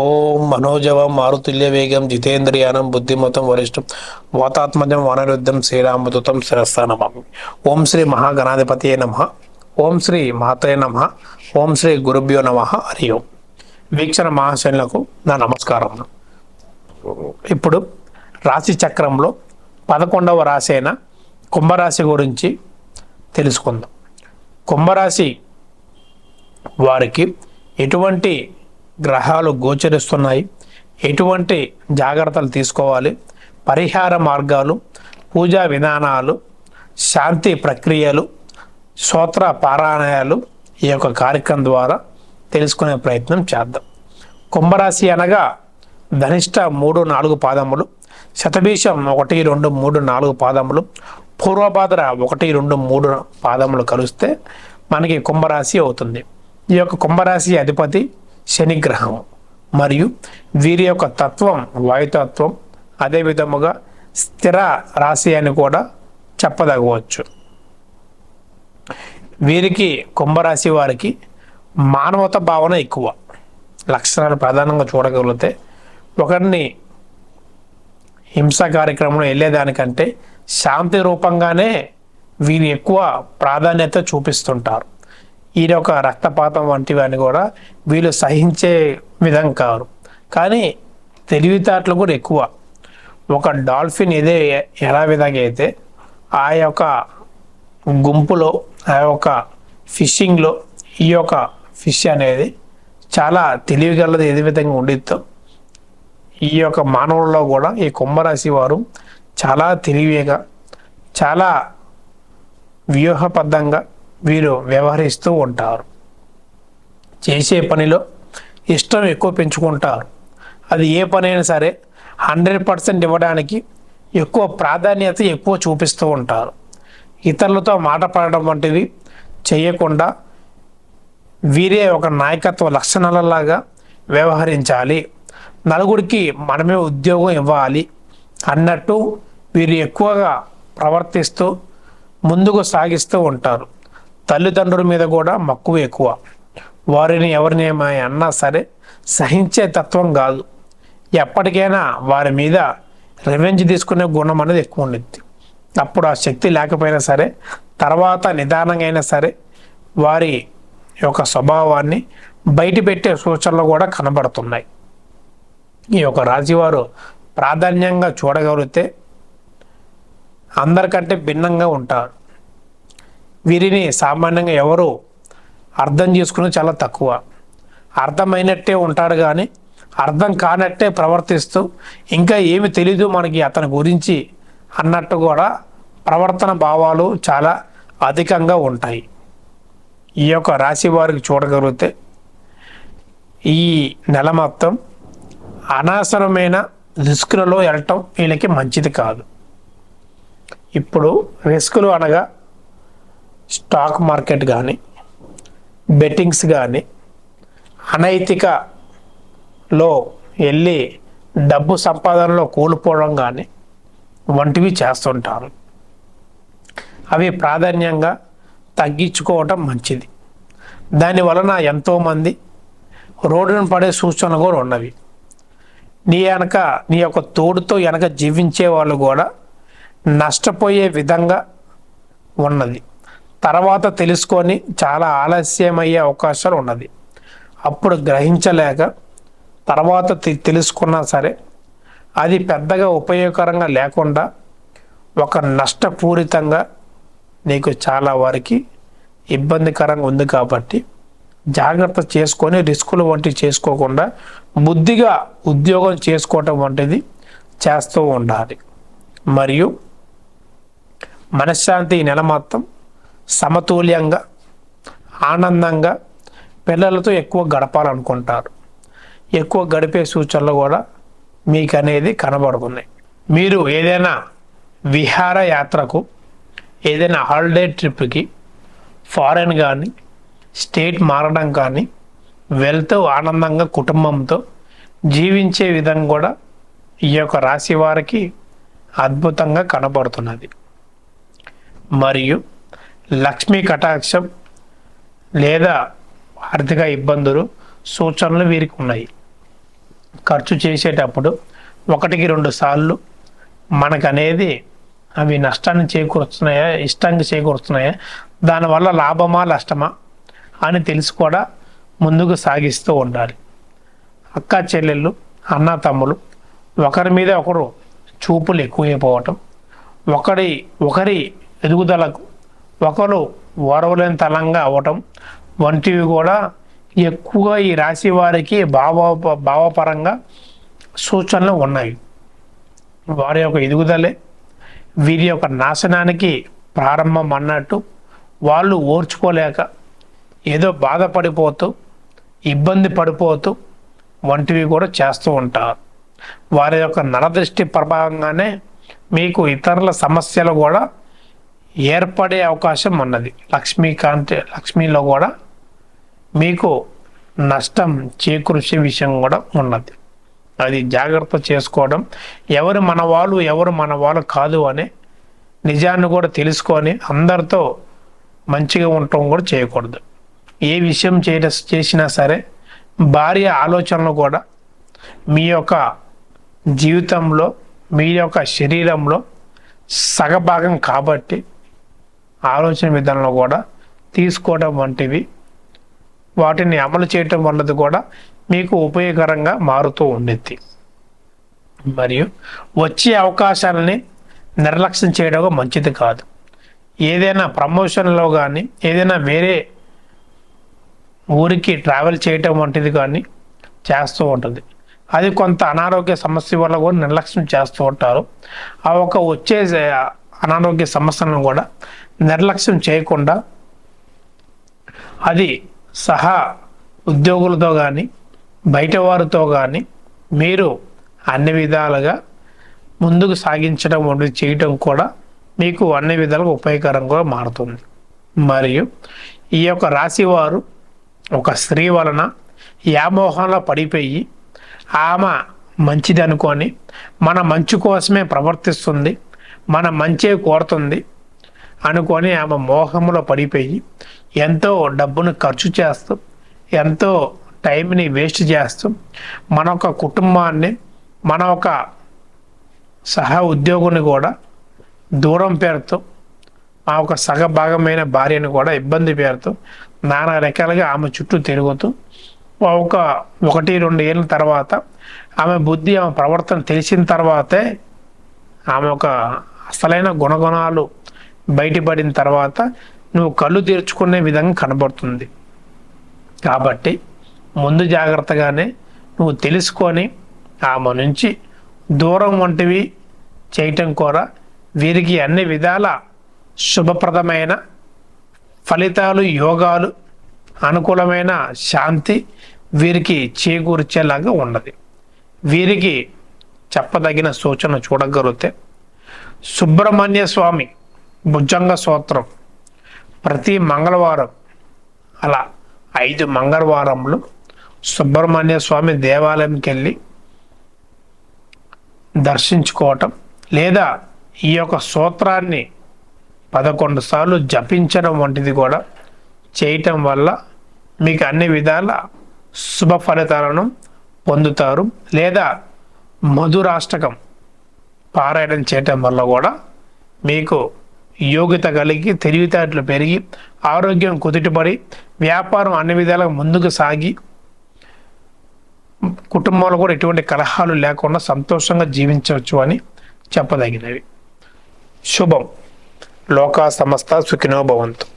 ఓం మనోజవం మారుతుల్య వేగం జితేంద్రియానం బుద్ధిమతం వరిష్టం వాతాత్మజం వనరుద్ధం శ్రీరామదుతం శిరస్థానమామి ఓం శ్రీ మహాగణాధిపతియే నమ. ఓం శ్రీ మాతయ నమ. ఓం శ్రీ గురుభ్యో నమ. హరి ఓం. వీక్షణ మహాశైలకు నా నమస్కారం. ఇప్పుడు రాశి చక్రంలో పదకొండవ రాశి అయిన కుంభరాశి గురించి తెలుసుకుందాం. కుంభరాశి వారికి ఎటువంటి గ్రహాలు గోచరిస్తున్నాయి. ఎటువంటి జాగ్రత్తలు తీసుకోవాలి? పరిహార మార్గాలు పూజా విధానాలు శాంతి ప్రక్రియలు స్తోత్ర పారాయణాలు ఈ యొక్క కార్యక్రమం ద్వారా తెలుసుకునే ప్రయత్నం చేద్దాం. కుంభరాశి అనగా ధనిష్ట మూడు నాలుగు పాదములు శతభీషం ఒకటి రెండు మూడు నాలుగు పాదములు పూర్వభాద్ర ఒకటి రెండు మూడు పాదములు కలిస్తే మనకి కుంభరాశి అవుతుంది. ఈ యొక్క కుంభరాశి అధిపతి శనిగ్రహం మరియు వీరి యొక్క తత్వం వాయుతత్వం అదే విధముగా స్థిర రాశి అని కూడా చెప్పదగవచ్చు. వీరికి కుంభరాశి వారికి మానవత భావన ఎక్కువ. లక్షణాలు ప్రధానంగా చూడగలిగితే ఒకరిని హింస కార్యక్రమంలో వెళ్ళేదానికంటే శాంతి రూపంగానే వీరు ఎక్కువ ప్రాధాన్యత చూపిస్తుంటారు. ఈ యొక్క రక్తపాతం వంటివన్నీ కూడా వీళ్ళు సహించే విధం కారు. కానీ తెలివితేటలు కూడా ఎక్కువ. ఒక డాల్ఫిన్ ఇదే ఎలా విధంగా అయితే ఆ యొక్క గుంపులో ఆ యొక్క ఫిషింగ్లో ఈ యొక్క ఫిష్ అనేది చాలా తెలివిగలది ఏ విధంగా ఉండిద్దో. ఈ యొక్క మానవుల్లో కూడా ఈ కుంభరాశి వారు చాలా తెలివిగా చాలా వ్యూహబద్ధంగా వీరు వ్యవహరిస్తూ ఉంటారు. చేసే పనిలో ఇష్టం ఎక్కువ పెంచుకుంటారు. అది ఏ పనైనా సరే హండ్రెడ్ పర్సెంట్ ఇవ్వడానికి ఎక్కువ ప్రాధాన్యత ఎక్కువ చూపిస్తూ ఉంటారు. ఇతరులతో మాట పడడం వంటివి చేయకుండా వీరే ఒక నాయకత్వ లక్షణాలలాగా వ్యవహరించాలి. నలుగురికి మనమే ఉద్యోగం ఇవ్వాలి అన్నట్టు వీరు ఎక్కువగా ప్రవర్తిస్తూ ముందుకు సాగిస్తూ ఉంటారు. తల్లిదండ్రుల మీద కూడా మక్కువ ఎక్కువ. వారిని ఎవరిని ఏమై అన్నా సరే సహించే తత్వం కాదు. ఎప్పటికైనా వారి మీద రివెంజ్ తీసుకునే గుణం అనేది ఎక్కువ ఉండిద్ది. అప్పుడు ఆ శక్తి లేకపోయినా సరే తర్వాత నిదానంగా అయినా సరే వారి యొక్క స్వభావాన్ని బయటపెట్టే సూచనలు కూడా కనబడుతున్నాయి. ఈ యొక్క రాశివారు ప్రాధాన్యంగా చూడగలిగితే అందరికంటే భిన్నంగా ఉంటారు. వీరిని సామాన్యంగా ఎవరు అర్థం చేసుకునేది చాలా తక్కువ. అర్థమైనట్టే ఉంటాడు కానీ అర్థం కానట్టే ప్రవర్తిస్తూ ఇంకా ఏమి తెలీదు మనకి అతని గురించి అన్నట్టు కూడా ప్రవర్తన భావాలు చాలా అధికంగా ఉంటాయి. ఈ యొక్క రాశి వారికి చూడగలిగితే ఈ నెల మొత్తం అనవసరమైన రిస్కులలో వెళ్ళటం వీళ్ళకి మంచిది కాదు. ఇప్పుడు రిస్కులు అనగా స్టాక్ మార్కెట్ కానీ బెట్టింగ్స్ కానీ అనైతికలో వెళ్ళి డబ్బు సంపాదనలో కూలిపోవడం కానీ వంటివి చేస్తుంటారు. అవి ప్రాధాన్యంగా తగ్గించుకోవటం మంచిది. దాని వలన ఎంతోమంది రోడ్డును పడే సూచనలు కూడా ఉన్నవి. నీ వెనక నీ యొక్క తోడుతో వెనక జీవించే వాళ్ళు కూడా నష్టపోయే విధంగా ఉన్నది. తర్వాత తెలుసుకొని చాలా ఆలస్యమయ్యే అవకాశాలు ఉన్నది. అప్పుడు గ్రహించలేక తర్వాత తెలుసుకున్నా సరే అది పెద్దగా ఉపయోగకరంగా లేకుండా ఒక నష్టపూరితంగా నీకు చాలా వారికి ఇబ్బందికరంగా ఉంది కాబట్టి జాగ్రత్త చేసుకొని రిస్కులు వంటివి చేసుకోకుండా బుద్ధిగా ఉద్యోగం చేసుకోవటం వంటిది చేస్తూ ఉండాలి. మరియు మనశ్శాంతి ఈ నెల మొత్తం సమతుల్యంగా ఆనందంగా పిల్లలతో ఎక్కువ గడపాలనుకుంటారు. ఎక్కువ గడిపే సూచనలు కూడా మీకు అనేది కనబడుతున్నాయి. మీరు ఏదైనా విహారయాత్రకు ఏదైనా హాలిడే ట్రిప్కి ఫారెన్ కానీ స్టేట్ మారడం కానీ వెళ్తూ ఆనందంగా కుటుంబంతో జీవించే విధంగా కూడా ఈ యొక్క రాశి వారికి అద్భుతంగా కనబడుతున్నది. మరియు లక్ష్మీ కటాక్షం లేదా ఆర్థిక ఇబ్బందులు సూచనలు వీరికి ఉన్నాయి. ఖర్చు చేసేటప్పుడు ఒకటికి రెండు సార్లు మనకనేది అవి నష్టాన్ని చేకూరుస్తున్నాయా ఇష్టానికి చేకూరుతున్నాయా దానివల్ల లాభమా నష్టమా అని తెలిసి కూడా ముందుకు సాగిస్తూ ఉండాలి. అక్క చెల్లెళ్ళు అన్న తమ్ములు ఒకరి మీద ఒకరు చూపులు ఎక్కువైపోవటం ఒకరి ఒకరి ఎదుగుదలకు ఒకరు ఓరవలేని తలంగా అవటం వంటివి కూడా ఎక్కువగా ఈ రాశి వారికి భావ భావపరంగా సూచనలు ఉన్నాయి. వారి యొక్క ఎదుగుదలే వీరి యొక్క నాశనానికి ప్రారంభం అన్నట్టు వాళ్ళు ఓర్చుకోలేక ఏదో బాధపడిపోతూ ఇబ్బంది పడిపోతూ వంటివి కూడా చేస్తూ ఉంటారు. వారి యొక్క నరదృష్టి ప్రభావంగానే మీకు ఇతరుల సమస్యలు కూడా ఏర్పడే అవకాశం ఉన్నది. లక్ష్మీకాంత్ లక్ష్మీలో కూడా మీకు నష్టం చేకూర్చే విషయం కూడా ఉన్నది. అది జాగ్రత్త చేసుకోవడం. ఎవరు మన వాళ్ళు ఎవరు మన వాళ్ళు కాదు అనే నిజాన్ని కూడా తెలుసుకొని అందరితో మంచిగా ఉండటం కూడా చేయకూడదు. ఏ విషయం చేయ చేసినా సరే భార్య ఆలోచనలు కూడా మీ యొక్క జీవితంలో మీ యొక్క శరీరంలో సగభాగం కాబట్టి ఆలోచన విధానంలో కూడా తీసుకోవడం వంటివి. వాటిని అమలు చేయటం వల్లది కూడా మీకు ఉపయోగకరంగా మారుతూ ఉండేది మరియు వచ్చే అవకాశాలని నిర్లక్ష్యం చేయడం మంచిది కాదు. ఏదైనా ప్రమోషన్లో కానీ ఏదైనా వేరే ఊరికి ట్రావెల్ చేయటం వంటిది కానీ చేస్తూ ఉంటుంది. అది కొంత అనారోగ్య సమస్య వల్ల కూడా నిర్లక్ష్యం చేస్తూ ఉంటారు. ఆ ఒక వచ్చే అనారోగ్య సమస్యలను కూడా నిర్లక్ష్యం చేయకుండా అది సహా ఉద్యోగులతో కానీ బయట వారితో కానీ మీరు అన్ని విధాలుగా ముందుకు సాగించడం వంటిది చేయటం కూడా మీకు అన్ని విధాలుగా ఉపయోగకరంగా మారుతుంది. మరియు ఈ యొక్క రాశివారు ఒక స్త్రీ వలన వ్యామోహంలో పడిపోయి ఆమె మంచిది అనుకొని మన మంచు కోసమే ప్రవర్తిస్తుంది. మన మంచే కోరుతుంది అనుకొని ఆమె మోహంలో పడిపోయి ఎంతో డబ్బును ఖర్చు చేస్తూ ఎంతో టైంని వేస్ట్ చేస్తూ మన ఒక కుటుంబాన్ని మన ఒక సహ ఉద్యోగుని కూడా దూరం పేరుతో ఆ ఒక సగభాగమైన భార్యను కూడా ఇబ్బంది పేరుతూ నానా రకాలుగా ఆమె చుట్టూ తిరుగుతూ ఒక ఒకటి రెండు ఏళ్ళ తర్వాత ఆమె బుద్ధి ఆమె ప్రవర్తన తెలిసిన తర్వాతే ఆమె ఒక అసలైన గుణగుణాలు బయటపడిన తర్వాత నువ్వు కళ్ళు తెరుచుకునే విధంగా కనబడుతుంది. కాబట్టి ముందు జాగ్రత్తగానే నువ్వు తెలుసుకొని ఆమె నుంచి దూరం వంటివి చేయటం కూడా వీరికి అన్ని విధాల శుభప్రదమైన ఫలితాలు యోగాలు అనుకూలమైన శాంతి వీరికి చేకూర్చేలాగా ఉన్నది. వీరికి చెప్పదగిన సూచన చూడగలిగితే సుబ్రహ్మణ్య స్వామి భుజంగ సూత్రం ప్రతి మంగళవారం అలా ఐదు మంగళవారంలో సుబ్రహ్మణ్య స్వామి దేవాలయంకి వెళ్ళి దర్శించుకోవటం లేదా ఈ యొక్క సూత్రాన్ని పదకొండు సార్లు జపించడం వంటిది కూడా చేయటం వల్ల మీకు అన్ని విధాల శుభ ఫలితాలను పొందుతారు లేదా మధురాష్టకం పారాయణం చేయటం వల్ల కూడా మీకు యోగ్యత కలిగి తెలివితేటలు పెరిగి ఆరోగ్యం కుదుటపడి వ్యాపారం అన్ని విధాలుగా ముందుకు సాగి కుటుంబంలో కూడా ఎటువంటి కలహాలు లేకుండా సంతోషంగా జీవించవచ్చు అని చెప్పదగినవి. శుభం. లోకా సమస్త సుఖినో భవంతు.